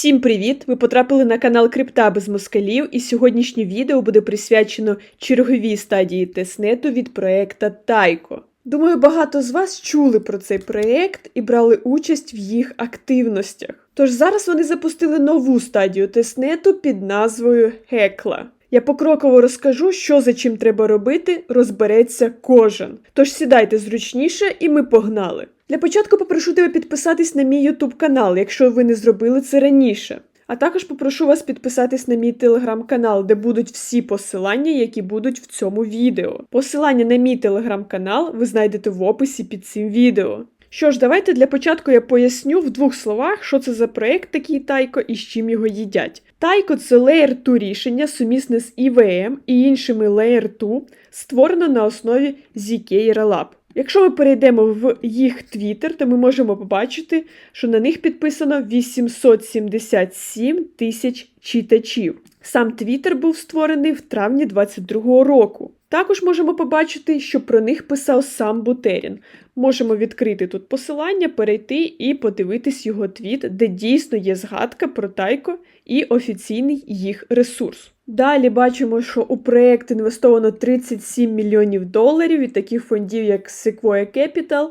Всім привіт! Ви потрапили на канал Крипта без москалів, і сьогоднішнє відео буде присвячено черговій стадії тестнету від проекта Тайко. Думаю, багато з вас чули про цей проект і брали участь в їх активностях. Тож зараз вони запустили нову стадію тестнету під назвою Хекла. Я покроково розкажу, що за чим треба робити, розбереться кожен. Тож сідайте зручніше і ми погнали. Для початку попрошу тебе підписатись на мій YouTube канал, якщо ви не зробили це раніше. А також попрошу вас підписатись на мій телеграм-канал, де будуть всі посилання, які будуть в цьому відео. Посилання на мій телеграм-канал ви знайдете в описі під цим відео. Що ж, давайте для початку я поясню в двох словах, що це за проект такий Тайко і з чим його їдять. Тайко це Layer 2 рішення сумісне з IVM і іншими Layer 2, створено на основі ZK Relab. Якщо ми перейдемо в їх Twitter, то ми можемо побачити, що на них підписано 877 тисяч читачів. Сам Twitter був створений в травні 2022 року. Також можемо побачити, що про них писав сам Бутерін. Можемо відкрити тут посилання, перейти і подивитись його твіт, де дійсно є згадка про Тайко і офіційний їх ресурс. Далі бачимо, що у проєкт інвестовано 37 мільйонів доларів від таких фондів, як Sequoia Capital,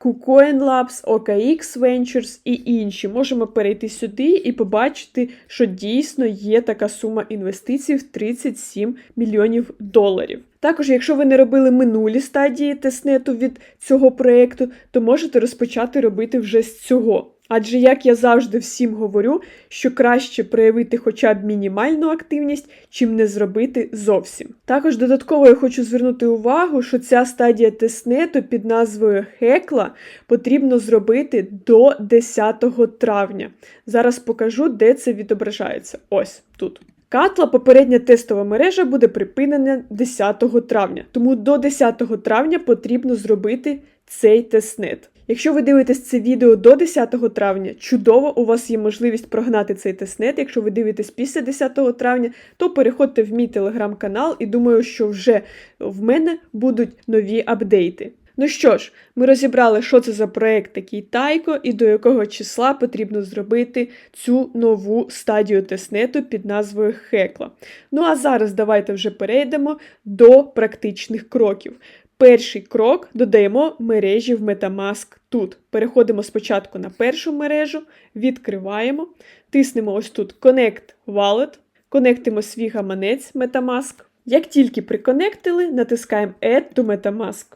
KuCoin Labs, OKX Ventures і інші. Можемо перейти сюди і побачити, що дійсно є така сума інвестицій в 37 мільйонів доларів. Також, якщо ви не робили минулі стадії тестнету від цього проєкту, то можете розпочати робити вже з цього. Адже, як я завжди всім говорю, що краще проявити хоча б мінімальну активність, чим не зробити зовсім. Також додатково я хочу звернути увагу, що ця стадія тестнету під назвою Хекла потрібно зробити до 10 травня. Зараз покажу, де це відображається. Ось тут. Катла, попередня тестова мережа, буде припинена 10 травня, тому до 10 травня потрібно зробити цей тестнет. Якщо ви дивитесь це відео до 10 травня, чудово, у вас є можливість прогнати цей тестнет. Якщо ви дивитесь після 10 травня, то переходьте в мій телеграм-канал і думаю, що вже в мене будуть нові апдейти. Ну що ж, ми розібрали, що це за проект такий Тайко і до якого числа потрібно зробити цю нову стадію тестнету під назвою Хекла. Ну а зараз давайте вже перейдемо до практичних кроків. Перший крок додаємо мережі в Metamask тут. Переходимо спочатку на першу мережу, відкриваємо, тиснемо ось тут Connect Wallet, конектимо свій гаманець Metamask. Як тільки приконектили, натискаємо Add to Metamask.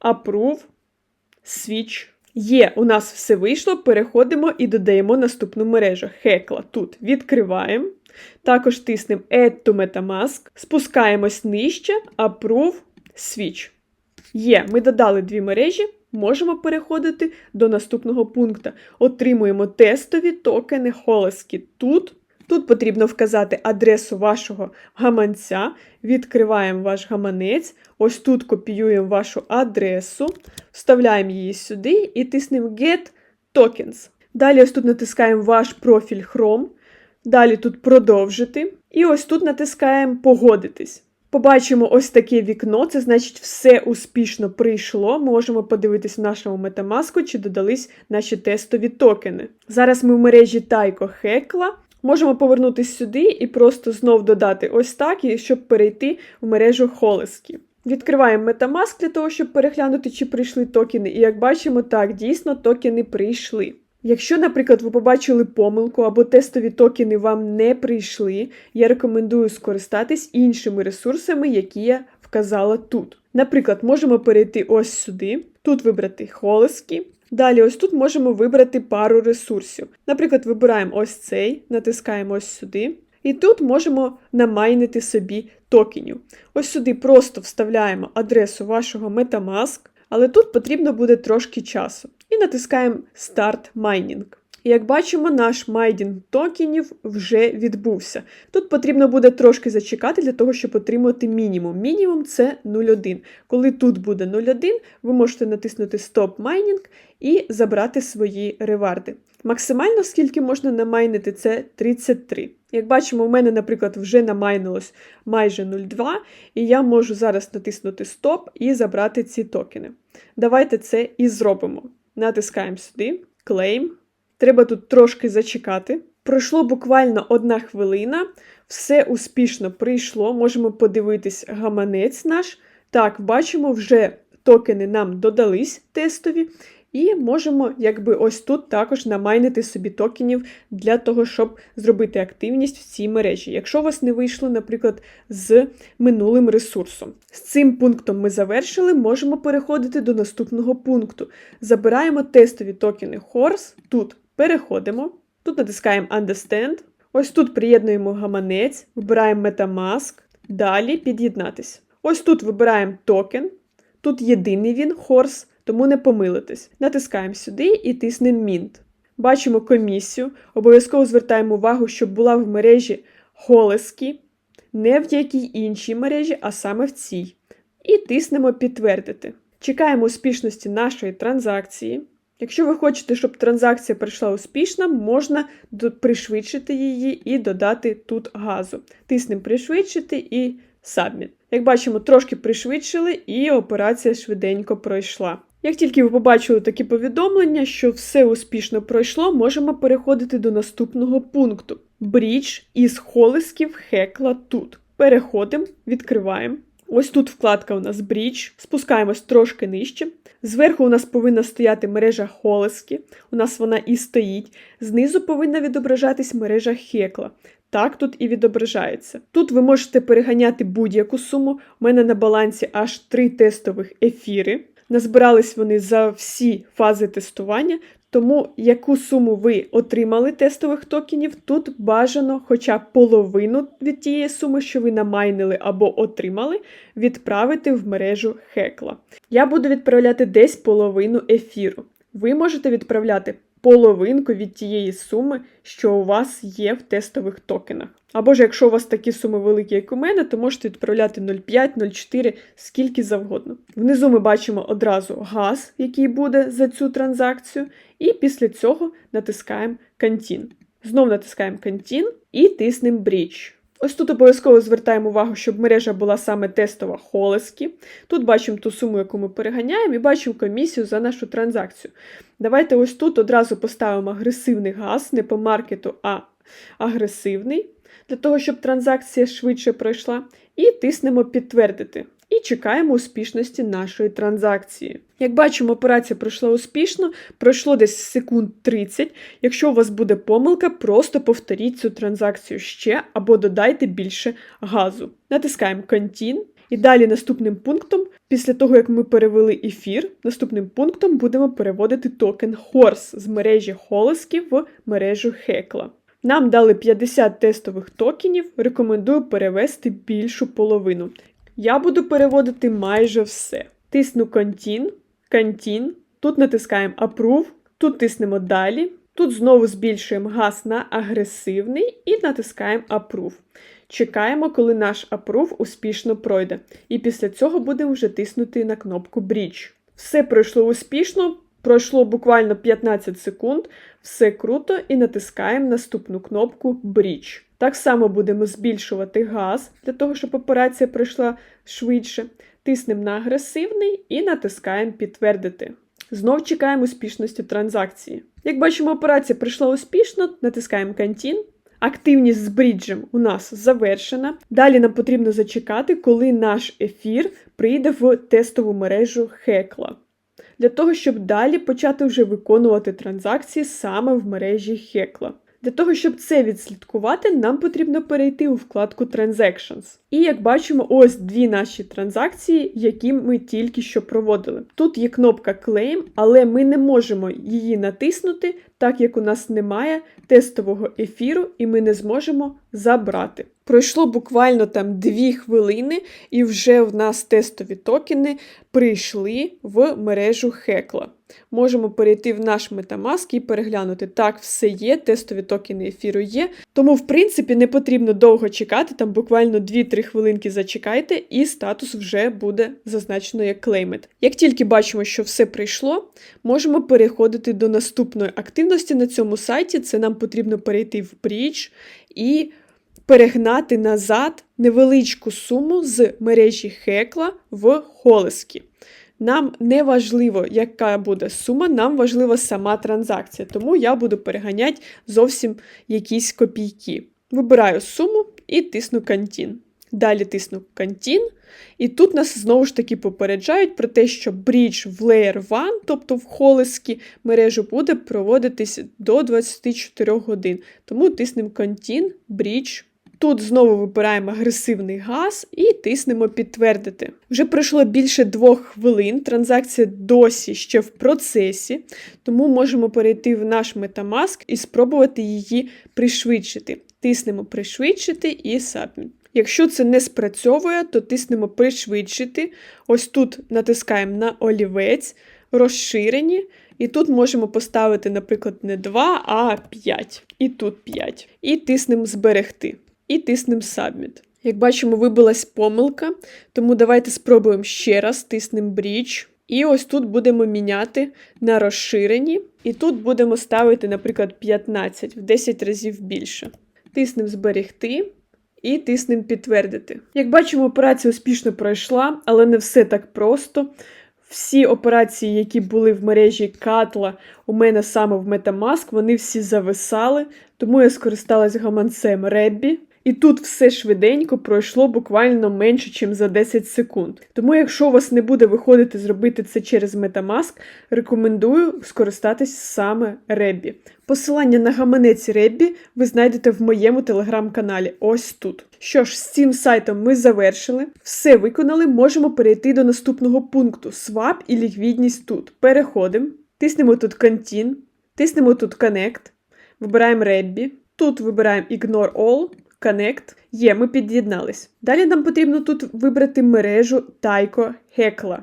Approve, Switch. Є, у нас все вийшло. Переходимо і додаємо наступну мережу. Хекла. Тут відкриваємо. Також тиснемо Add to Metamask, спускаємось нижче, Approve, Switch. Є, ми додали дві мережі, можемо переходити до наступного пункту. Отримуємо тестові токени Холески. Тут Тут потрібно вказати адресу вашого гаманця, відкриваємо ваш гаманець, ось тут копіюємо вашу адресу, вставляємо її сюди і тиснемо Get Tokens. Далі ось тут натискаємо ваш профіль Chrome, далі тут продовжити. І ось тут натискаємо Погодитись. Побачимо ось таке вікно, це значить, все успішно прийшло. Можемо подивитись в нашому Metamask, чи додались наші тестові токени. Зараз ми в мережі Taiko Hekla. Можемо повернутися сюди і просто знов додати ось так, і щоб перейти в мережу Холески. Відкриваємо Metamask для того, щоб переглянути, чи прийшли токени. І як бачимо, так, дійсно токени прийшли. Якщо, наприклад, ви побачили помилку або тестові токени вам не прийшли, я рекомендую скористатись іншими ресурсами, які я вказала тут. Наприклад, можемо перейти ось сюди, тут вибрати холески. Далі, ось тут можемо вибрати пару ресурсів. Наприклад, вибираємо ось цей, натискаємо ось сюди. І тут можемо намайнити собі токенів. Ось сюди просто вставляємо адресу вашого Metamask, але тут потрібно буде трошки часу. І натискаємо Start Mining. Як бачимо, наш майдінг токенів вже відбувся. Тут потрібно буде трошки зачекати для того, щоб отримати мінімум. Мінімум це 0,1. Коли тут буде 0,1, ви можете натиснути Stop Mining і забрати свої реварди. Максимально, скільки можна намайнити, це 33. Як бачимо, у мене, наприклад, вже намайнилось майже 0,2, і я можу зараз натиснути Стоп і забрати ці токени. Давайте це і зробимо. Натискаємо сюди, Claim. Треба тут трошки зачекати. Пройшло буквально одна хвилина, все успішно прийшло. Можемо подивитись гаманець наш. Так, бачимо, вже токени нам додались тестові. І можемо, якби ось тут також намайнити собі токенів для того, щоб зробити активність в цій мережі. Якщо у вас не вийшло, наприклад, з минулим ресурсом. З цим пунктом ми завершили, можемо переходити до наступного пункту. Забираємо тестові токени Horse, тут переходимо, тут натискаємо Understand. Ось тут приєднуємо гаманець, вибираємо Metamask, далі під'єднатись. Ось тут вибираємо токен, тут єдиний він Horse тому не помилитесь. Натискаємо сюди і тиснемо Mint. Бачимо комісію, обов'язково звертаємо увагу, щоб була в мережі Холески, не в якій іншій мережі, а саме в цій. І тиснемо Підтвердити. Чекаємо успішності нашої транзакції. Якщо ви хочете, щоб транзакція пройшла успішно, можна пришвидшити її і додати тут газу. Тиснемо пришвидшити і Submit. Як бачимо, трошки пришвидшили, і операція швиденько пройшла. Як тільки ви побачили такі повідомлення, що все успішно пройшло, можемо переходити до наступного пункту. Брідж із холисків Хекла тут. Переходимо, відкриваємо. Ось тут вкладка у нас брідж, спускаємось трошки нижче. Зверху у нас повинна стояти мережа Холески, у нас вона і стоїть. Знизу повинна відображатись мережа Хекла. Так тут і відображається. Тут ви можете переганяти будь-яку суму. У мене на балансі аж три тестових ефіри. Назбирались вони за всі фази тестування, тому яку суму ви отримали тестових токенів, тут бажано хоча б половину від тієї суми, що ви намайнили або отримали, відправити в мережу Хекла. Я буду відправляти десь половину ефіру. Ви можете відправляти половинку від тієї суми, що у вас є в тестових токенах. Або ж якщо у вас такі суми великі, як у мене, то можете відправляти 0,5, 0,4, скільки завгодно. Внизу ми бачимо одразу газ, який буде за цю транзакцію, і після цього натискаємо Continue. Знову натискаємо Continue і тиснемо Bridge. Ось тут обов'язково звертаємо увагу, щоб мережа була саме тестова Холески. Тут бачимо ту суму, яку ми переганяємо, і бачимо комісію за нашу транзакцію. Давайте ось тут одразу поставимо агресивний газ, не по маркету, а агресивний, для того, щоб транзакція швидше пройшла. І тиснемо Підтвердити. І чекаємо успішності нашої транзакції. Як бачимо, операція пройшла успішно, пройшло десь секунд 30. Якщо у вас буде помилка, просто повторіть цю транзакцію ще або додайте більше газу. Натискаємо Continue. І далі наступним пунктом, після того, як ми перевели ефір, наступним пунктом будемо переводити токен Horse з мережі Холоски в мережу Хекла. Нам дали 50 тестових токенів, рекомендую перевести більшу половину. Я буду переводити майже все. Тисну Continue, Continue, тут натискаємо Approve, тут тиснемо Далі, тут знову збільшуємо газ на агресивний і натискаємо Approve. Чекаємо, коли наш Approve успішно пройде. І після цього будемо вже тиснути на кнопку Bridge. Все пройшло успішно, пройшло буквально 15 секунд, все круто, і натискаємо наступну кнопку Bridge. Так само будемо збільшувати газ для того, щоб операція пройшла швидше. Тиснемо на агресивний і натискаємо Підтвердити. Знов чекаємо успішності транзакції. Як бачимо, операція пройшла успішно, натискаємо Continue. Активність з бриджем у нас завершена. Далі нам потрібно зачекати, коли наш ефір прийде в тестову мережу Хекла. Для того, щоб далі почати вже виконувати транзакції саме в мережі Хекла. Для того, щоб це відслідкувати, нам потрібно перейти у вкладку Transactions. І як бачимо, ось дві наші транзакції, які ми тільки що проводили. Тут є кнопка Claim, але ми не можемо її натиснути, так як у нас немає тестового ефіру, і ми не зможемо забрати. Пройшло буквально там 2 хвилини, і вже в нас тестові токени прийшли в мережу Хекла. Можемо перейти в наш Metamask і переглянути. Так, все є, тестові токени ефіру є. Тому, в принципі, не потрібно довго чекати, там буквально 2-3 хвилинки зачекайте, і статус вже буде зазначено як Claimed. Як тільки бачимо, що все прийшло, можемо переходити до наступної активності на цьому сайті. Це нам потрібно перейти в Bridge і перегнати назад невеличку суму з мережі Хекла в Холески. Нам не важливо, яка буде сума, нам важлива сама транзакція, тому я буду переганяти зовсім якісь копійки. Вибираю суму і тисну Continue. Далі тисну Continue, і тут нас знову ж таки попереджають про те, що брідж в Layer 1, тобто в холескі мережу, буде проводитись до 24 годин. Тому тиснемо Continue, Bridge. Тут знову вибираємо агресивний газ і тиснемо підтвердити. Вже пройшло більше двох хвилин. Транзакція досі ще в процесі, тому можемо перейти в наш Metamask і спробувати її пришвидшити. Тиснемо пришвидшити і Submit. Якщо це не спрацьовує, то тиснемо пришвидшити. Ось тут натискаємо на олівець, розширені, і тут можемо поставити, наприклад, не 2, а 5. І тут 5. І тиснемо зберегти. І тиснемо Submit. Як бачимо, вибилась помилка, тому давайте спробуємо ще раз, тиснемо Bridge. І ось тут будемо міняти на розширені. І тут будемо ставити, наприклад, 15 в 10 разів більше. Тиснемо зберегти. І тиснемо підтвердити. Як бачимо, операція успішно пройшла, але не все так просто. Всі операції, які були в мережі Катла, у мене саме в Metamask, вони всі зависали, тому я скористалась гаманцем Rebby. І тут все швиденько пройшло буквально менше, ніж за 10 секунд. Тому, якщо у вас не буде виходити зробити це через Metamask, рекомендую скористатись саме Rebby. Посилання на гаманець Rebby ви знайдете в моєму телеграм-каналі. Ось тут. Що ж, з цим сайтом ми завершили. Все виконали, можемо перейти до наступного пункту: Swap і ліквідність тут. Переходимо, тиснемо тут Continue, тиснемо тут Connect, вибираємо Rebby, тут вибираємо Ignore All. Connect. Є, ми під'єднались. Далі нам потрібно тут вибрати мережу Taiko Hekla.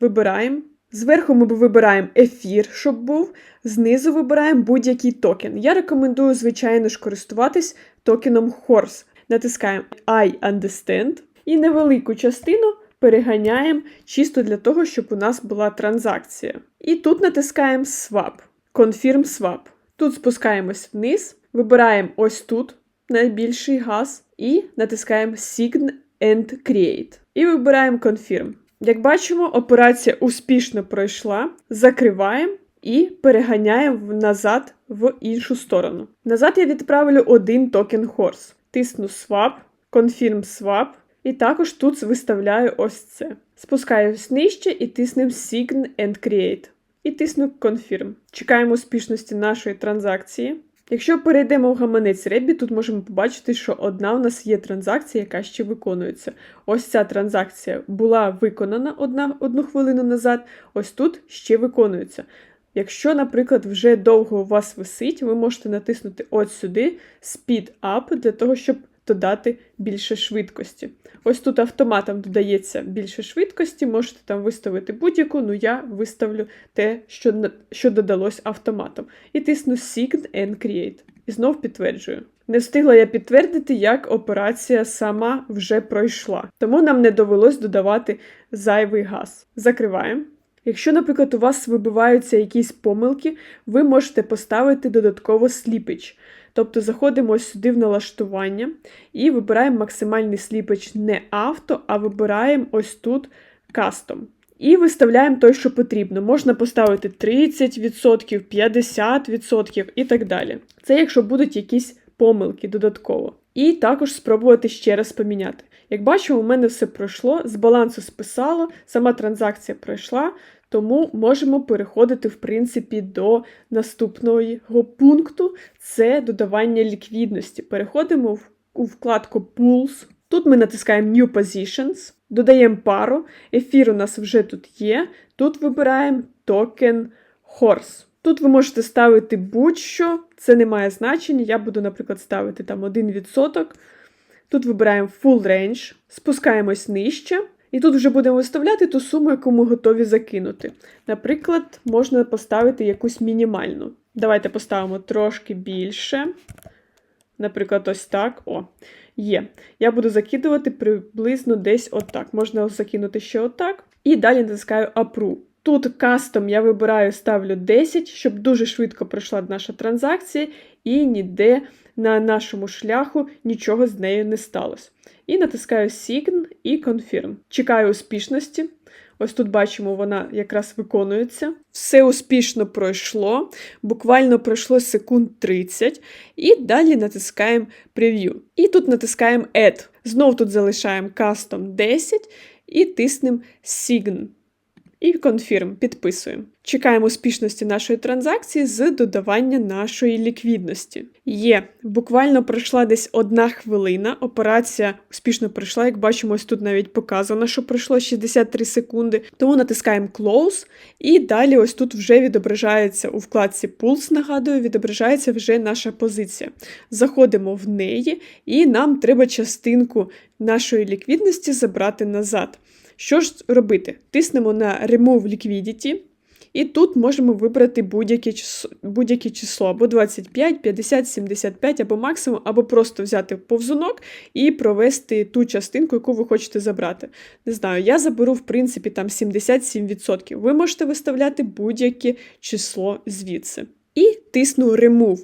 Вибираємо. Зверху ми вибираємо ефір, щоб був, знизу вибираємо будь-який токен. Я рекомендую, звичайно ж, користуватись токеном Horse. Натискаємо I understand і невелику частину переганяємо чисто для того, щоб у нас була транзакція. І тут натискаємо Swap, Confirm Swap. Тут спускаємось вниз, вибираємо ось тут найбільший газ і натискаємо Sign and Create. І вибираємо Confirm. Як бачимо, операція успішно пройшла, закриваємо і переганяємо назад в іншу сторону. Назад я відправлю один токен Horse. Тисну Swap, Confirm Swap, і також тут виставляю ось це. Спускаюсь нижче і тиснемо Sign and Create. І тисну Confirm. Чекаємо успішності нашої транзакції. Якщо перейдемо в гаманець Ребі, тут можемо побачити, що одна у нас є транзакція, яка ще виконується. Ось ця транзакція була виконана одна, одну хвилину назад, ось тут ще виконується. Якщо, наприклад, вже довго у вас висить, ви можете натиснути от сюди Speed Up для того, щоб додати більше швидкості. Ось тут автоматом додається більше швидкості, можете там виставити будь-яку, ну я виставлю те, що що додалось автоматом. І тисну Sign and Create. І знов підтверджую. Не встигла я підтвердити, як операція сама вже пройшла. Тому нам не довелось додавати зайвий газ. Закриваємо. Якщо, наприклад, у вас вибиваються якісь помилки, ви можете поставити додатково сліпич. Тобто заходимо сюди в налаштування і вибираємо максимальний сліпич не авто, а вибираємо ось тут кастом. І виставляємо той, що потрібно. Можна поставити 30%, 50% і так далі. Це якщо будуть якісь помилки додатково. І також спробувати ще раз поміняти. Як бачимо, у мене все пройшло, з балансу списало, сама транзакція пройшла, тому можемо переходити, в принципі, до наступного пункту це додавання ліквідності. Переходимо в, у вкладку Pools. Тут ми натискаємо New Positions, додаємо пару. Ефір у нас вже тут є. Тут вибираємо токен Horse. Тут ви можете ставити будь-що, це не має значення. Я буду, наприклад, ставити там 1%. Тут вибираємо Full Range, спускаємось нижче. І тут вже будемо виставляти ту суму, яку ми готові закинути. Наприклад, можна поставити якусь мінімальну. Давайте поставимо трошки більше. Наприклад, ось так. О, є. Я буду закидувати приблизно десь отак. Можна закинути ще отак. І далі натискаю Approve. Тут кастом я вибираю, ставлю 10, щоб дуже швидко пройшла наша транзакція, і ніде на нашому шляху нічого з нею не сталося. І натискаю Sign і Confirm. Чекаю успішності. Ось тут бачимо, вона якраз виконується. Все успішно пройшло, буквально пройшло секунд 30, і далі натискаємо Preview. І тут натискаємо Add. Знов тут залишаємо Custom 10 і тиснемо Sign. І Confirm, підписуємо. Чекаємо успішності нашої транзакції з додавання нашої ліквідності. Є, буквально пройшла десь одна хвилина. Операція успішно пройшла. Як бачимо, ось тут навіть показано, що пройшло 63 секунди. Тому натискаємо Close, і далі ось тут вже відображається у вкладці Pulse, нагадую, відображається вже наша позиція. Заходимо в неї, і нам треба частинку нашої ліквідності забрати назад. Що ж робити? Тиснемо на Remove Liquidity, і тут можемо вибрати будь-яке число, будь число або 25, 50, 75, або максимум, або просто взяти повзунок і провести ту частинку, яку ви хочете забрати. Не знаю, я заберу, в принципі, там 77%. Ви можете виставляти будь-яке число звідси. І тисну Remove.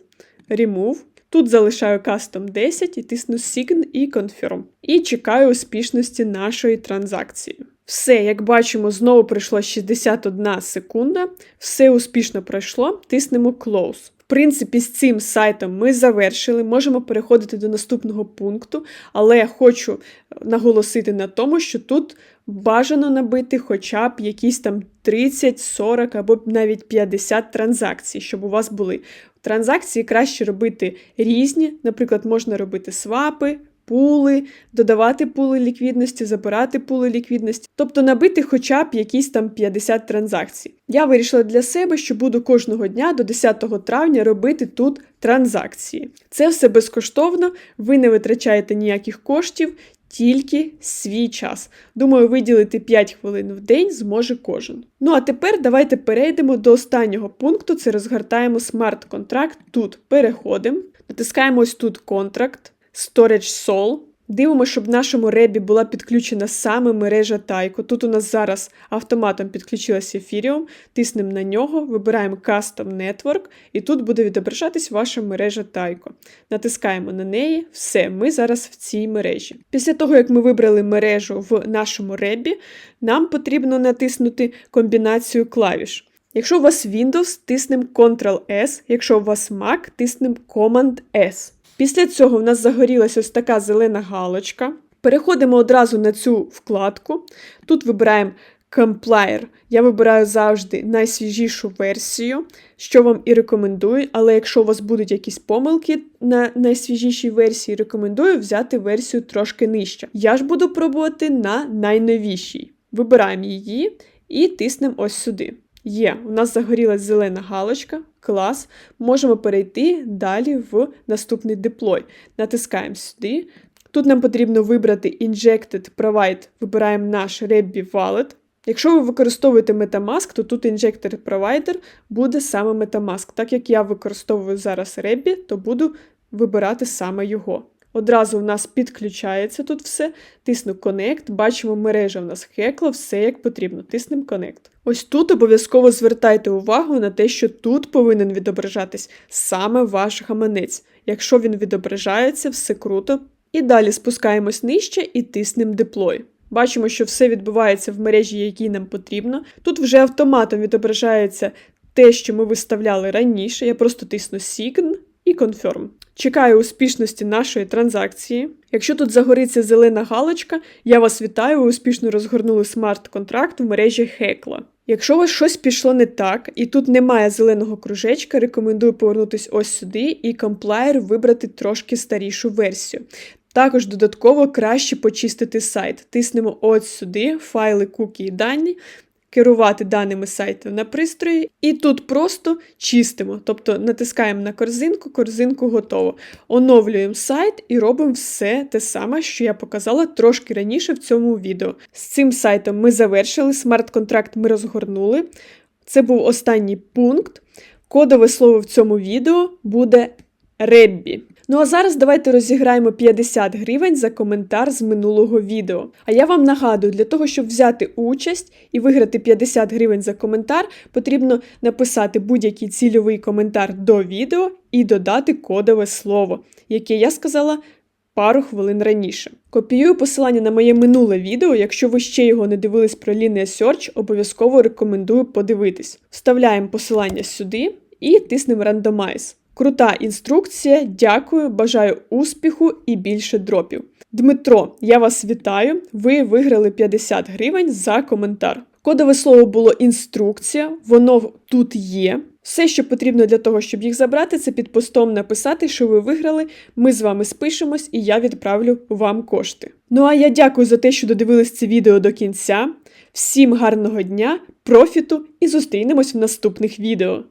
Remove. Тут залишаю Custom 10 і тисну Sign і Confirm. І чекаю успішності нашої транзакції. Все, як бачимо, знову пройшло 61 секунда. Все успішно пройшло. Тиснемо Close. Принципі, з цим сайтом ми завершили, можемо переходити до наступного пункту, але я хочу наголосити на тому, що тут бажано набити хоча б якісь там 30, 40 або навіть 50 транзакцій, щоб у вас були. Транзакції краще робити різні, наприклад, можна робити свапи, пули, додавати пули ліквідності, забирати пули ліквідності, тобто набити хоча б якісь там 50 транзакцій. Я вирішила для себе, що буду кожного дня до 10 травня робити тут транзакції. Це все безкоштовно, ви не витрачаєте ніяких коштів. Тільки свій час. Думаю, виділити 5 хвилин в день зможе кожен. Ну а тепер давайте перейдемо до останнього пункту: це розгортаємо смарт-контракт. Тут переходимо, натискаємо ось тут контракт. Storage Sol. Дивимося, щоб в нашому ребі була підключена саме мережа Тайко. Тут у нас зараз автоматом підключилася Ethereum, тиснемо на нього, вибираємо Custom Network, і тут буде відображатись ваша мережа Тайко. Натискаємо на неї, все, ми зараз в цій мережі. Після того, як ми вибрали мережу в нашому ребі, нам потрібно натиснути комбінацію клавіш. Якщо у вас Windows, тиснемо Ctrl-S, якщо у вас Mac, тиснемо Command-S. Після цього в нас загорілася ось така зелена галочка. Переходимо одразу на цю вкладку. Тут вибираємо Complier. Я вибираю завжди найсвіжішу версію, що вам і рекомендую, але якщо у вас будуть якісь помилки на найсвіжішій версії, рекомендую взяти версію трошки нижче. Я ж буду пробувати на найновішій. Вибираємо її і тиснемо ось сюди. Є, у нас загорілась зелена галочка, клас. Можемо перейти далі в наступний деплой. Натискаємо сюди. Тут нам потрібно вибрати Injected Provide, вибираємо наш Rebby Wallet. Якщо ви використовуєте Metamask, то тут Injector Provider буде саме Metamask. Так як я використовую зараз Rebby, то буду вибирати саме його. Одразу в нас підключається тут все. Тисну Connect, бачимо, мережа в нас хекла, все як потрібно. Тиснемо Connect. Ось тут обов'язково звертайте увагу на те, що тут повинен відображатись саме ваш гаманець. Якщо він відображається, все круто. І далі спускаємось нижче і тиснемо Deploy. Бачимо, що все відбувається в мережі, якій нам потрібно. Тут вже автоматом відображається те, що ми виставляли раніше. Я просто тисну Sign і Confirm. Чекаю успішності нашої транзакції. Якщо тут загориться зелена галочка, я вас вітаю, ви успішно розгорнули смарт-контракт в мережі Хекла. Якщо у вас щось пішло не так, і тут немає зеленого кружечка, рекомендую повернутися ось сюди і комплаєр вибрати трошки старішу версію. Також додатково краще почистити сайт. Тиснемо ось сюди, файли, куки і дані, керувати даними сайту на пристрої, і тут просто чистимо, тобто натискаємо на корзинку, корзинку готово. Оновлюємо сайт і робимо все те саме, що я показала трошки раніше в цьому відео. З цим сайтом ми завершили, смарт-контракт ми розгорнули. Це був останній пункт. Кодове слово в цьому відео буде Реббі. Ну а зараз давайте розіграємо 50 гривень за коментар з минулого відео. А я вам нагадую, для того, щоб взяти участь і виграти 50 гривень за коментар, потрібно написати будь-який цільовий коментар до відео і додати кодове слово, яке я сказала пару хвилин раніше. Копіюю посилання на моє минуле відео. Якщо ви ще його не дивились про Linear Search, обов'язково рекомендую подивитись. Вставляємо посилання сюди і тиснемо Randomize. Крута інструкція. Дякую, бажаю успіху і більше дропів. Дмитро, я вас вітаю. Ви виграли 50 гривень за коментар. Кодове слово було інструкція, воно тут є. Все, що потрібно для того, щоб їх забрати, це під постом написати, що ви виграли. Ми з вами спишемось, і я відправлю вам кошти. Ну а я дякую за те, що додивились це відео до кінця. Всім гарного дня, профіту і зустрінемось в наступних відео.